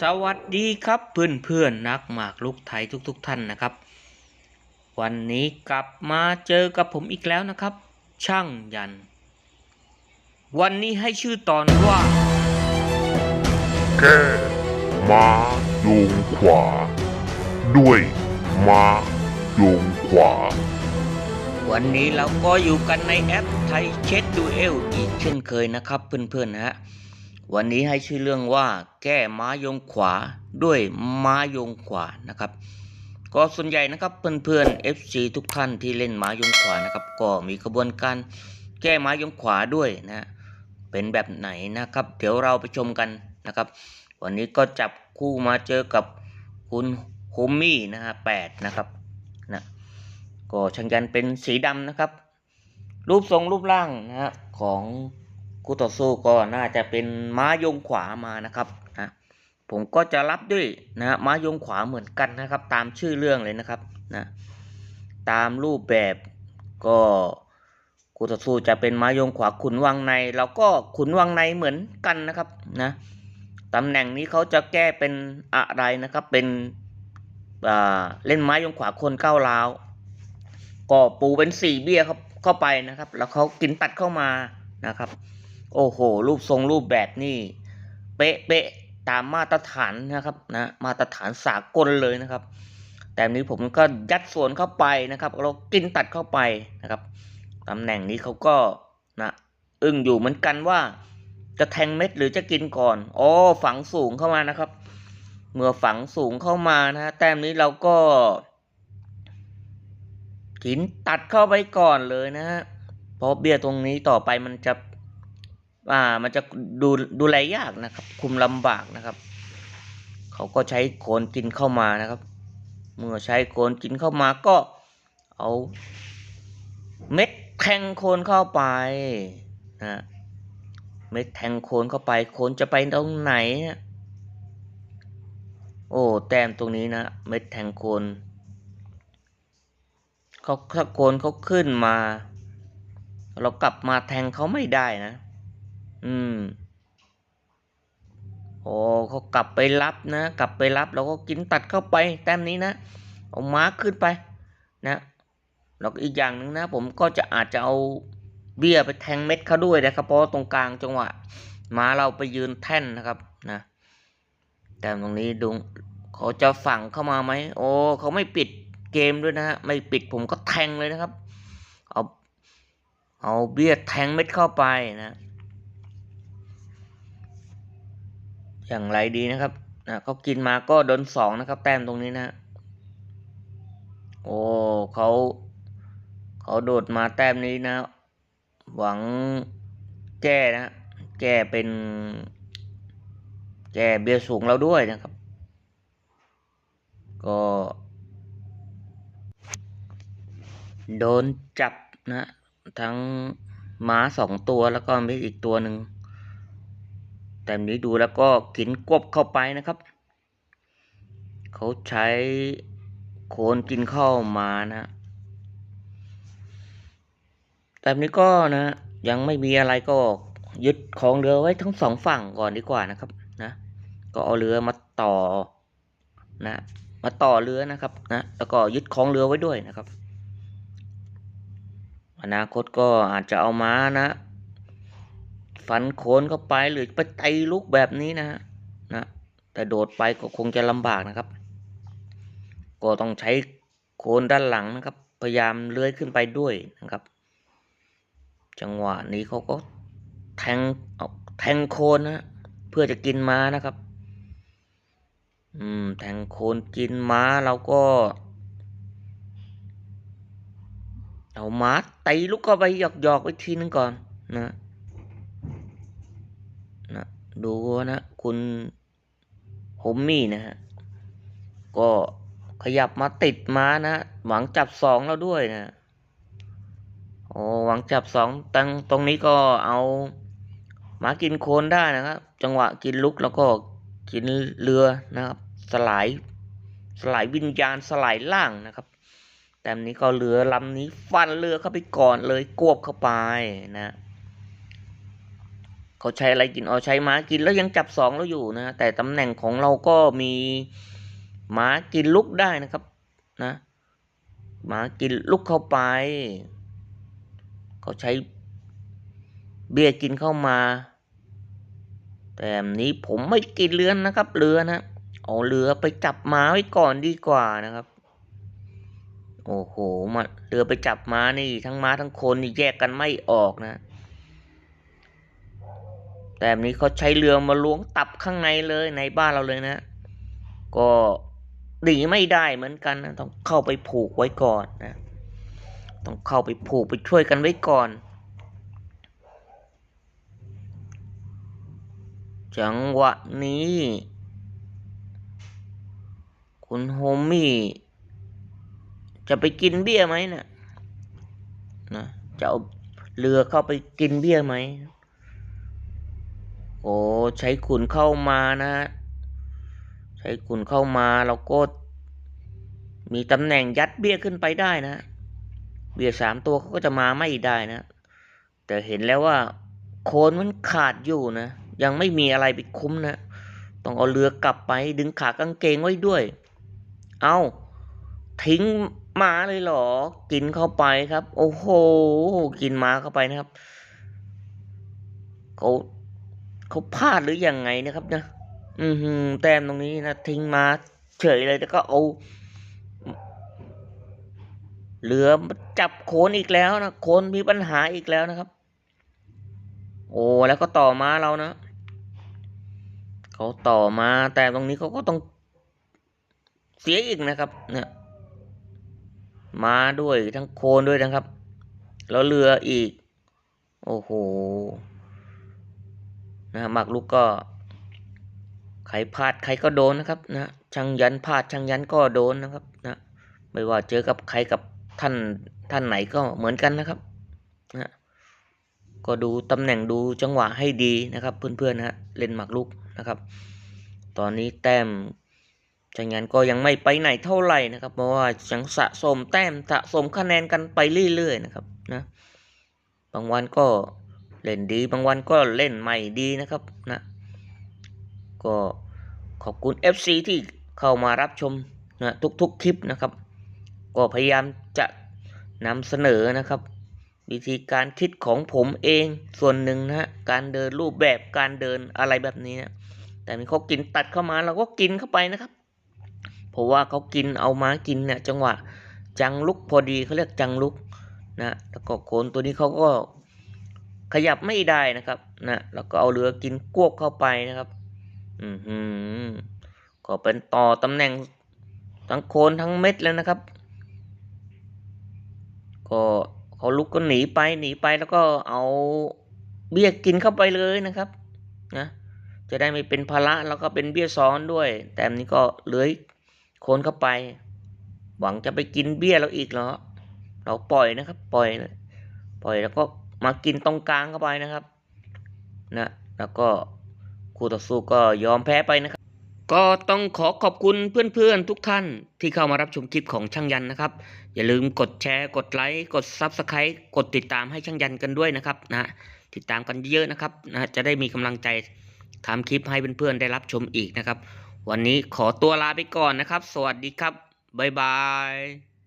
สวัสดีครับเพื่อนเพื่อนๆนักหมากลุกไทยทุกๆทท่านนะครับ วันนี้กลับมาเจอกับผมอีกแล้วนะครับ ช่างยัน วันนี้ให้ชื่อตอนว่าแก้ม้าโยงขวา ด้วยม้าโยงขวา วันนี้เราก็อยู่กันในแอปไทยเช็ดดูเอลอีกเช่นเคยนะครับเพื่อนๆนะฮะ วันนี้ให้ชื่อเรื่องว่าแก้ม้ายงขวาด้วยม้ายงขวานะครับ ก็ส่วนใหญ่นะครับเพื่อนๆ FC ทุกท่านที่เล่นม้ายงขวานะครับ ก็มีกระบวนการแก้ม้ายงขวาด้วยนะเป็นแบบไหนนะครับ เดี๋ยวเราไปชมกันนะครับ วันนี้ก็จับคู่มาเจอกับคุณโฮมมี่นะฮะแปดนะครับนะก็ชังยันเป็นสีดำนะครับ รูปทรงรูปร่างนะฮะของ คู่ต่อสู้ก็น่าจะเป็นม้ายงขวามานะครับนะผมก็จะรับด้วยนะฮะม้ายงขวาเหมือนกันนะครับ ตามชื่อเรื่องเลยนะครับนะตามรูปแบบก็คู่ต่อสู้จะเป็นม้ายงขวาขุนวังใน แล้วก็ขุนวังในเหมือนกันนะครับนะตำแหน่งนี้เขาจะแก้เป็นอะไรนะครับ เป็นเล่นไม้ยงขวาคนก้าวร้าวก็ปูเป็นสี่เบี้ยเข้าเข้าไปนะครับ แล้วเขากินตัดเข้ามานะครับ โอ้โห รูปทรงรูปแบบนี่ เป๊ะเป๊ะตามมาตรฐานนะครับนะมาตรฐานสากลเลยนะครับ แต่นนี้ผมก็ยัดส่วนเข้าไปนะครับ เรากินตัดเข้าไปนะครับตำแหน่งนี้เขาก็นะอึ้งอยู่เหมือนกันว่าจะแทงเม็ดหรือจะกินก่อนอ๋อฝังสูงเข้ามานะครับ เมื่อฝังสูงเข้ามานะฮะแต้มนี้เราก็กินตัดเข้าไปก่อนเลยนะฮะเพราะเบี้ยตรงนี้ต่อไปมันจะ อ่ามันจะดูดูแลยากนะครับ คุมลำบากนะครับ เขาก็ใช้โคนกินเข้ามานะครับ เมื่อใช้โคนกินเข้ามาก็เอาเม็ดแทงโคนเข้าไปนะเม็ดแทงโคนเข้าไป โคนจะไปตรงไหนนะโอ้แต้มตรงนี้นะเม็ดแทงโคนเขาถ้าโคนเขาขึ้นมา เรากลับมาแทงเขาไม่ได้นะ อืมโอ้เขากลับไปรับนะ กลับไปรับเราก็กินตัดเข้าไป แต้มนี้นะเอาม้าขึ้นไปนะแล้วอีกอย่างหนึ่งนะ ผมก็จะอาจจะเอาเบี้ยไปแทงเม็ดเขาด้วยนะครับ เพราะตรงกลางจังหวะม้าเราไปยืนแท่นนะครับนะแต่ตรงนี้ดูเขาจะฝังเข้ามาไหมโอ้เขาไม่ปิดเกมด้วยนะฮะไม่ปิดผมก็แทงเลยนะครับ เอาเอาเบี้ยแทงเม็ดเข้าไปนะ อย่างไรดีนะครับนะเขากินมาก็โดนสองนะครับ แต้มตรงนี้นะ โอ้เขาเขาโดดมาแต้มนี้นะ หวังแก้นะ แก้เป็น แก้เบียร์สูงเราด้วยนะครับ ก็ โดนจับนะ ทั้งม้าสองตัวแล้วก็มีอีกตัวหนึ่ง แต่นี้ดูแล้วก็กินกบเข้าไปนะครับ เขาใช้โคนกินเข้ามานะแต่นี้ก็นะยังไม่มีอะไรก็ยึดของเรือไว้ทั้งสองฝั่งก่อนดีกว่านะครับนะก็เอาเรือมาต่อนะมาต่อเรือนะครับนะแล้วก็ยึดของเรือไว้ด้วยนะครับ อนาคตก็อาจจะเอาม้านะ ฟันโคนเข้าไปหรือไปไตลุกแบบนี้นะฮะนะแต่โดดไปก็คงจะลำบากนะครับ ก็ต้องใช้โคนด้านหลังนะครับ พยายามเลื้อยขึ้นไปด้วยนะครับ จังหวะนี้เขาก็แทงเอาแทงโคนนะเพื่อจะกินม้านะครับ อืม แทงโคนกินม้าเราก็ เอาม้าไตลุกเข้าไปหยอกหยอกๆไว้ทีนึงก่อนนะ ดูนะคุณโฮมมี่นะฮะ ก็ขยับมาติดม้านะ หวังจับสองแล้วด้วยนะโอ้หวังจับสองตังตรงนี้ก็เอาหมากินโคนได้นะครับ จังหวะกินลุกแล้วก็กินเรือนะครับ สลายสลายวิญญาณสลายล่างนะครับ แต่อันนี้ก็เรือลำนี้ฟันเรือเข้าไปก่อนเลยกวบเข้าไปนะ เขาใช้อะไรกินอ๋อใช้ม้ากินแล้วยังจับสองแล้วอยู่นะแต่ตำแหน่งของเราก็มีม้ากินลุกได้นะครับนะม้ากินลุกเข้าไป เขาใช้เบียกินเข้ามา แต่นนี้ผมไม่กินเรือนนะครับ เรือนะเอาเรือไปจับม้าไว้ก่อนดีกว่านะครับ โอ้โหมาเรือไปจับม้านี่ ทั้งม้าทั้งคนนี่แยกกันไม่ออกนะ แต่อันนี้เขาใช้เรือมาล้วงตับข้างในเลยในบ้านเราเลยนะ ก็หนีไม่ได้เหมือนกันนะต้องเข้าไปผูกไว้ก่อนนะต้องเข้าไปผูกไปช่วยกันไว้ก่อนจังหวะนี้ คุณโฮมี่จะไปกินเบี้ยไหมนะี่ยนะจะเอาเรือเข้าไปกินเบี้ยไหม อ้ใช้ขุนเข้ามานะฮะใช้ขุนเข้ามาเราก็มีตำแหน่งยัดเบี้ยขึ้นไปได้นะ เบี้ยสามตัวเขาก็จะมาไม่ได้นะ แต่เห็นแล้วว่าโคนมันขาดอยู่นะ ยังไม่มีอะไรไปคุ้มนะ ต้องเอาเรือกลับไปดึงขากางเกงไว้ด้วย เอาทิ้งมาเลยเหรอ กินเข้าไปครับ โอ้โห กินมาเข้าไปนะครับเขา เขาพลาดหรือยังไงนะครับนะ อือหืแต้มตรงนี้นะทิ้งมาเฉยเลยแล้วก็เอาเหลือจับโคนอีกแล้วนะโคนมีปัญหาอีกแล้วนะครับ โอ้แล้วก็ต่อมาเรานะเขาต่อมาแต่ตรงนี้เขาก็ต้องเสียอีกนะครับ เนี่ย มาด้วยทั้งโคนด้วยนะครับ แล้วเรืออีก โอ้โห นะหมากลุกก็ใครพลาดใครก็โดนนะครับนะช่างยันพลาดช่างยันก็โดนนะครับนะไม่ว่าเจอกับใครกับท่านท่านไหนก็เหมือนกันนะครับนะก็ดูตำแหน่งดูจังหวะให้ดีนะครับ เพื่อนๆนะฮะเล่นหมากลุกนะครับ ตอนนี้แต้มช่างยันก็ยังไม่ไปไหนเท่าไหร่นะครับ เพราะว่ายังสะสมแต้มสะสมคะแนนกันไปเรื่อยๆนะครับนะบางวันก็ เล่นดีบางวันก็เล่นไม่ดีนะครับนะก็ขอบคุณ FC ที่เข้ามารับชมนะทุกๆคลิปนะครับ ก็พยายามจะนำเสนอนะครับ วิธีการคิดของผมเองส่วนหนึ่งนะฮะการเดินรูปแบบการเดินอะไรแบบนี้นะแต่มีเขากินตัดเข้ามาเราก็กินเข้าไปนะครับ เพราะว่าเขากินเอามากินเนี่ยจังหวะจังลุกพอดีเขาเรียกจังลุกนะแล้วก็โคนตัวนี้เขาก็ ขยับไม่ได้นะครับนะแล้วก็เอาเรือกินกวบเข้าไปนะครับอือหือก็เป็นต่อตำแหน่งทั้งโคนทั้งเม็ดแล้วนะครับ ก็เขาลุกก็หนีไปหนีไปแล้วก็เอาเบี้ยกินเข้าไปเลยนะครับนะจะได้ไม่เป็นภาระแล้วก็เป็นเบี้ยซ้อนด้วย แต่อันนี้ก็เลื้อยโคนเข้าไป หวังจะไปกินเบี้ยเราอีกเหรอเราปล่อยนะครับ ปล่อย ปล่อยแล้วก็ มากินตรงกลางเข้าไปนะครับ นะ แล้วก็คู่ต่อสู้ก็ยอมแพ้ไปนะครับ ก็ต้องขอขอบคุณเพื่อนๆทุกท่านที่เข้ามารับชมคลิปของช่างยันนะครับ อย่าลืมกดแชร์ กดไลค์ กด Subscribe กดติดตามให้ช่างยันกันด้วยนะครับนะติดตามกันเยอะนะครับนะจะได้มีกำลังใจทำคลิปให้เพื่อนๆได้รับชมอีกนะครับ วันนี้ขอตัวลาไปก่อนนะครับ สวัสดีครับบ๊ายบาย